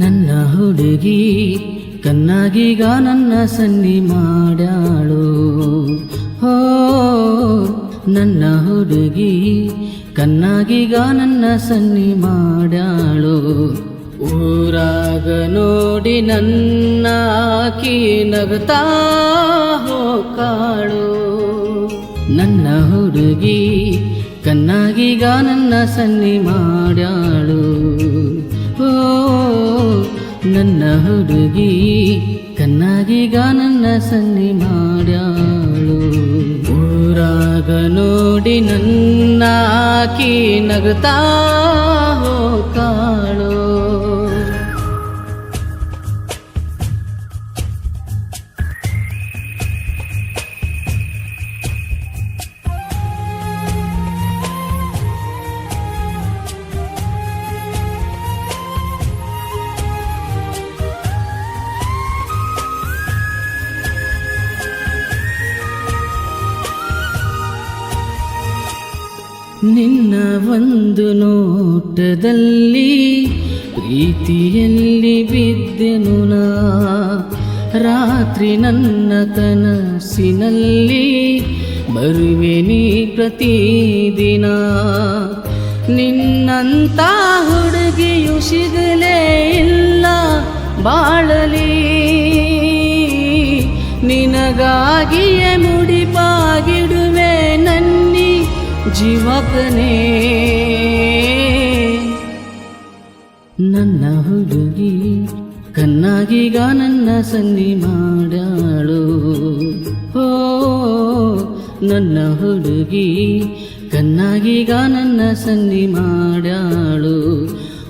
ನನ್ನ ಹುಡುಗಿ ಕನ್ನಾಗಿಗ ನನ್ನ ಸನ್ನಿ ಮಾಡ್ಯಾಳು. ಹೋ, ನನ್ನ ಹುಡುಗಿ ಕನ್ನಾಗಿಗ ನನ್ನ ಸನ್ನಿ ಮಾಡ್ಯಾಳು. ಊರಾಗ ನೋಡಿ ನನ್ನ ಆಕಿ ನಗತಾ ಹೋಕಾಳು ನನ್ನ ಹುಡುಗಿ ಕನ್ನಾಗಿಗ ನನ್ನ ಸನ್ನಿ ಮಾಡ್ಯಾಳು. ಓ ನನ್ನ ಹುಡುಗಿ ಕನ್ನಾಗಿಗ ನನ್ನ ಸನ್ನಿ ಮಾಡ್ಯಾಳು. ಊರಾಗ ನೋಡಿ ನನ್ನ ಆಕಿ ನಗತಾ ನಿನ್ನ ಒಂದು ನೋಟದಲ್ಲಿ ಪ್ರೀತಿಯಲ್ಲಿ ಬಿದ್ದೆನು ನಾ. ರಾತ್ರಿ ನನ್ನ ಕನಸಿನಲ್ಲಿ ಬರುವೆ ನೀ ಪ್ರತಿದಿನ. ನಿನ್ನಂತ ಹುಡುಗಿಯು ಸಿಗಲೇ ಇಲ್ಲ ಬಾಳಲಿ. ನಿನಗಾಗಿಯೇ ನನ್ನಿ ಜೀವಕನೇ ನನ್ನ ಹುಡುಗಿ ಕನ್ನಾಗಿಗ ನನ್ನ ಸನ್ನಿ ಮಾಡ್ಯಾಳು. ಹೋ, ನನ್ನ ಹುಡುಗಿ ಕನ್ನಾಗಿಗ ನನ್ನ ಸನ್ನಿ ಮಾಡ್ಯಾಳು.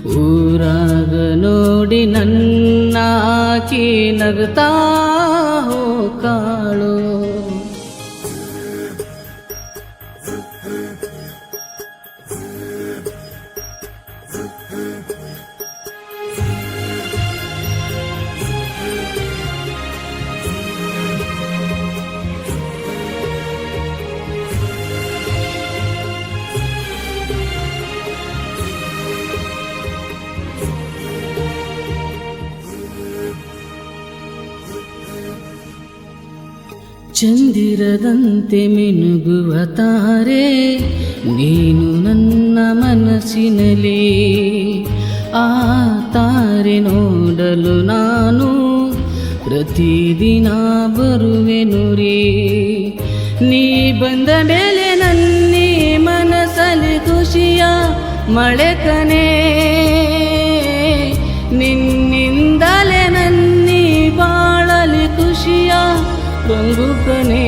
ಊರಾಗ ನೋಡಿ ನನ್ನ ಆಕಿ ನಗತಾ ಹೋಕಾಳು Yeah. ಚಂದಿರದಂತೆ ಮಿನುಗುವ ತಾರೆ, ನೀನು ನನ್ನ ಮನಸ್ಸಿನಲ್ಲಿ. ಆ ತಾರೆ ನೋಡಲು ನಾನು ಪ್ರತಿದಿನ ಬರುವೆನು ರೀ. ನೀ ಬಂದ ಮೇಲೆ ನನ್ನಿ ಮನಸ್ಸಲ್ಲಿ ಖುಷಿಯ ಮಳೆ ಕನೆ ರಂಗು ಕನೆ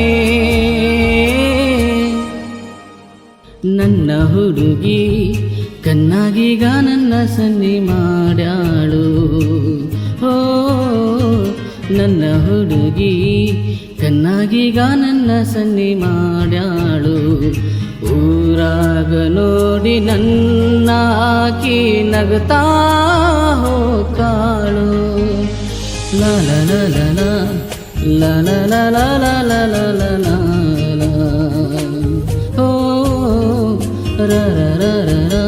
ನನ್ನ ಹುಡುಗಿ ಕನ್ನಾಗಿಗ ನನ್ನ ಸನ್ನಿ ಮಾಡ್ಯಾಳು. ಓ, ನನ್ನ ಹುಡುಗಿ ಕನ್ನಾಗಿಗ ನನ್ನ ಸನ್ನಿ ಮಾಡ್ಯಾಳು. ಊರಾಗ ನೋಡಿ ನನ್ನ ಆಕಿ ನಗತಾ ಹೋಕಾಳು La la la la la la la la la la. Oh, ra ra ra ra ra.